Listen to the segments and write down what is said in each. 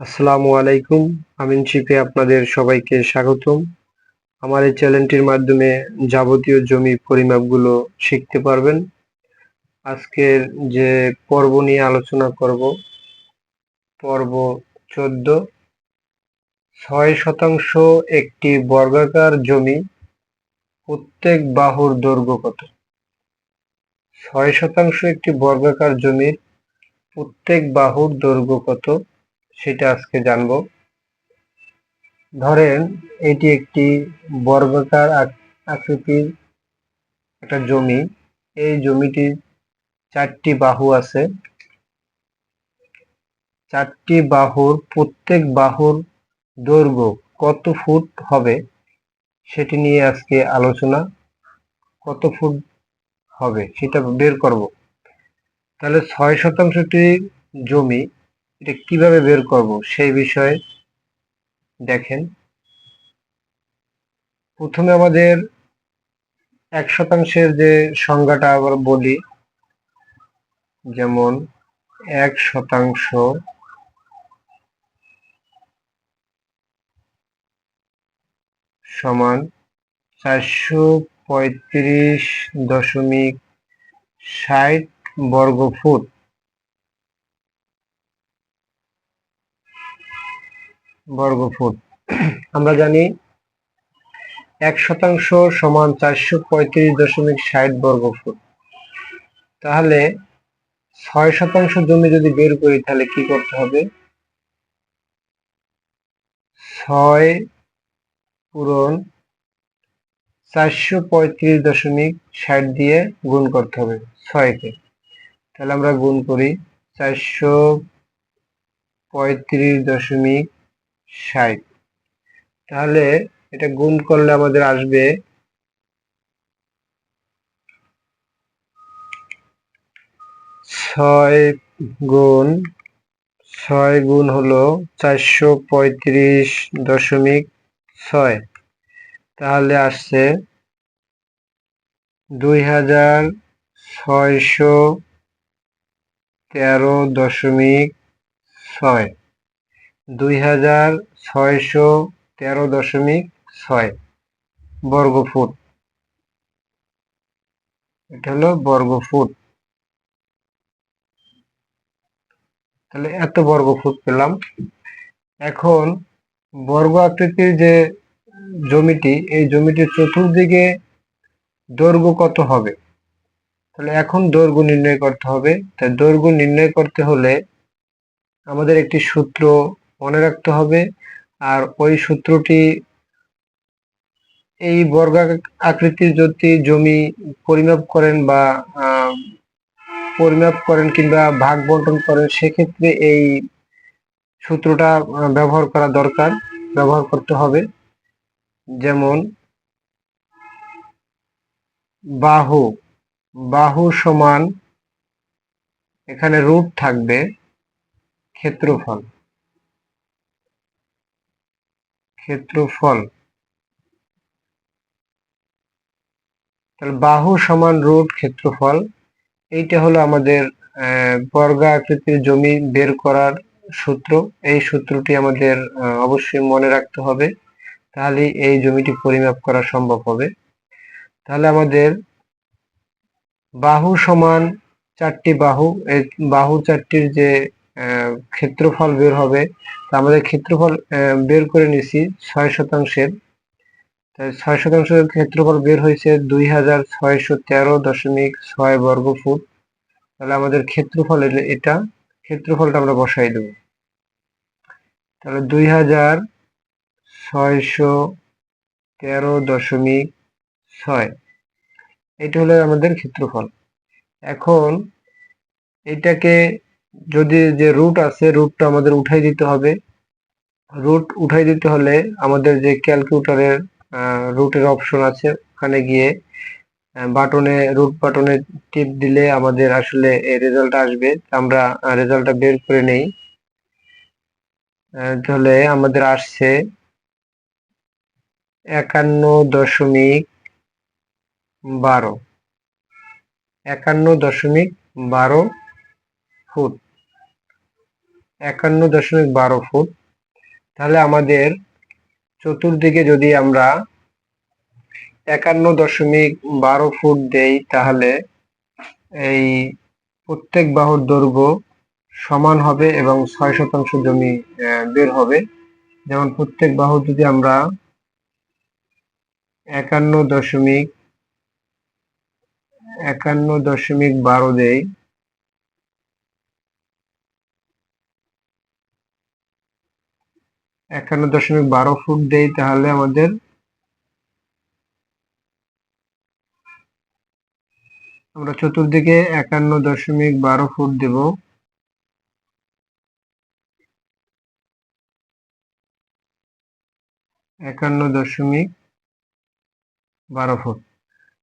আসসালামু আলাইকুম। আমিন শিপে আপনাদের সবাইকে স্বাগতম। আমার এই চ্যানেলটির মাধ্যমে যাবতীয় জমি পরিমাপগুলো শিখতে পারবেন। আজকের যে পর্ব নিয়ে আলোচনা করব, পর্ব চোদ্দ। ছয় শতাংশ একটি বর্গাকার জমি, প্রত্যেক বাহুর দৈর্ঘ্য কত? ছয় শতাংশ একটি বর্গাকার জমির প্রত্যেক বাহুর দৈর্ঘ্য কত? সেটা আজকে জানব। ধরেন, এটি একটি বর্গাকার আকৃতির একটা জমি। এই জমিটির চারটি বাহু আছে। চারটি বাহুর প্রত্যেক বাহুর দৈর্ঘ্য কত ফুট হবে সেটি নিয়ে আজকে আলোচনা। কত ফুট হবে সেটা বের করব। তাহলে ছয় শতাংশটি জমি এটা কীভাবে বের করব সেই বিষয়ে দেখেন। প্রথমে আমাদের এক শতাংশের যে সংজ্ঞাটা আবার বলি, যেমন এক শতাংশ সমান চারশো পঁয়ত্রিশ দশমিক ষাট বর্গ ফুট বর্গ ফুট আমরা জানি এক শতাংশ সমান চারশো পঁয়ত্রিশ দশমিক ষাট বর্গফুট। তাহলে ছয় শতাংশ জমি যদি বের করি, তাহলে কি করতে হবে? ছয় পূরণ চারশো পঁয়ত্রিশ দশমিক ষাট দিয়ে গুণ করতে হবে ছয়কে। তাহলে আমরা গুণ করি চারশো পঁয়ত্রিশ দশমিক ষাট। তাহলে এটা গুণ করলে আমাদের আসবে ছয় গুণ ছয় গুণ হলো চারশো পঁয়ত্রিশ দশমিক ছয়। তাহলে আসছে দুই হাজার ছয়শো তেরো দশমিক ছয়। দুই হাজার ছয়শো তেরো দশমিক ছয় বর্গ ফুট এটা হলো বর্গ ফুট তাহলে এত বর্গ ফুট পেলাম। এখন বর্গ আকৃতির যে জমিটি, এই জমিটির চতুর্দিকে দৈর্ঘ্য কত হবে? তাহলে এখন দৈর্ঘ্য নির্ণয় করতে হবে। তাই দৈর্ঘ্য নির্ণয় করতে হলে আমাদের একটি সূত্র মনে রাখতে হবে। আর ওই সূত্রটি এই বর্গ আকৃতির যদি জমি পরিমাপ করেন বা পরিমাপ করেন কিংবা ভাগ বন্টন করেন, সেক্ষেত্রে এই সূত্রটা ব্যবহার করা দরকার, ব্যবহার করতে হবে। যেমন, বাহু বাহু সমান এখানে রুট থাকবে ক্ষেত্রফল। ক্ষেত্রফল। তাহলে বাহু সমান রুট ক্ষেত্রফল, এইটা হলো আমাদের বর্গা আকৃতির জমি বের করার সূত্র। এই সূত্রটি আমাদের অবশ্যই মনে রাখতে হবে তাহলে এই জমিটি পরিমাপ করা সম্ভব হবে। তাহলে আমাদের বাহু সমান চারটি বাহু, এই বাহু চারটির যে ক্ষেত্রফল বের হবে। আমাদের ক্ষেত্রফল বের করে নিছি ছয় শতাংশের। ছয় শতাংশের ক্ষেত্রফল বের হয়েছে দুই হাজার ছয়শো তেরো দশমিক ছয় বর্গ ফুট। তাহলে আমাদের ক্ষেত্রফল এটা, ক্ষেত্রফলটা আমরা বসাই দেব। তাহলে দুই হাজার ছয়শো তেরো দশমিক ছয়, এটা হলো আমাদের ক্ষেত্রফল। এখন এটাকে যদি যে রুট আছে রুটটা আমাদের উঠাই দিতে হবে। রুট উঠাই দিতে হলে আমাদের যে ক্যালকুলেটরের রুটের অপশন আছে ওখানে গিয়ে বাটনে রুট বাটনে টিপ দিলে আমাদের আসলে রেজাল্ট আসবে। আমরা রেজাল্টটা বের করে নেই। তাহলে আমাদের আসছে একান্ন দশমিক বারো। একান্ন দশমিক বারো ফুট। একান্ন দশমিক বারো ফুট। তাহলে আমাদের চতুর্দিকে যদি আমরা একান্ন দশমিক বারো ফুট দেই, তাহলে এই প্রত্যেক বাহুর দৈর্ঘ্য সমান হবে এবং ছয় শতাংশ জমি বের হবে। যেমন প্রত্যেক বাহু যদি আমরা একান্ন দশমিক একান্ন দশমিক বারো দেই একান্ন দশমিক বারো ফুট দেই তাহলে আমাদের আমরা চতুর্দিকে একান্ন দশমিক বারো ফুট দেব। একান্ন দশমিক বারো ফুট।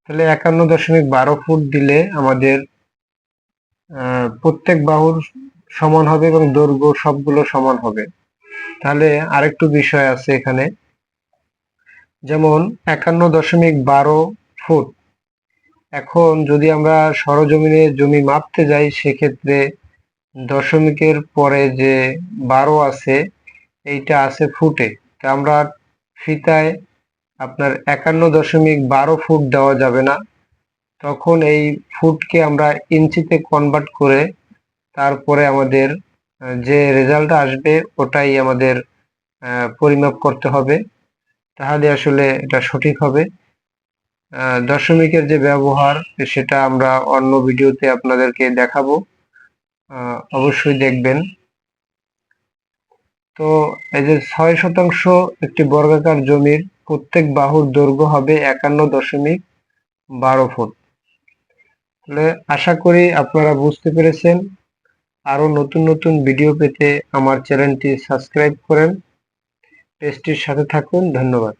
তাহলে একান্ন দশমিক বারো ফুট দিলে আমাদের প্রত্যেক বাহুর সমান হবে এবং দৈর্ঘ্য সবগুলো সমান হবে। তাহলে আরেকটু বিষয় আছে এখানে। যেমন একান্ন দশমিক বারো ফুট। এখন যদি আমরা সরজমিনে জমি মাপতে যাই, সেক্ষেত্রে দশমিকের পরে যে বারো আছে, এইটা আছে ফুটে। তা আমরা ফিতায় আপনার একান্ন দশমিক বারো ফুট দেওয়া যাবে না। তখন এই ফুটকে আমরা ইঞ্চিতে কনভার্ট করে তারপরে আমাদের যে রেজাল্ট আসবে, ওটাই আমাদের পরিমাপ করতে হবে। তাহলে আসলে এটা সঠিক হবে। দশমিকের যে ব্যবহার, সেটা আমরা অন্য ভিডিওতে আপনাদেরকে দেখাবো। অবশ্যই দেখবেন। তো এই যে ছয় শতাংশ একটি বর্গাকার জমির প্রত্যেক বাহুর দৈর্ঘ্য হবে একান্ন দশমিক বারো ফুট। তাহলে আশা করি আপনারা বুঝতে পেরেছেন। আরও নতুন নতুন ভিডিও পেতে আমার চ্যানেলটি সাবস্ক্রাইব করেন। পেজটির সাথে থাকুন ধন্যবাদ।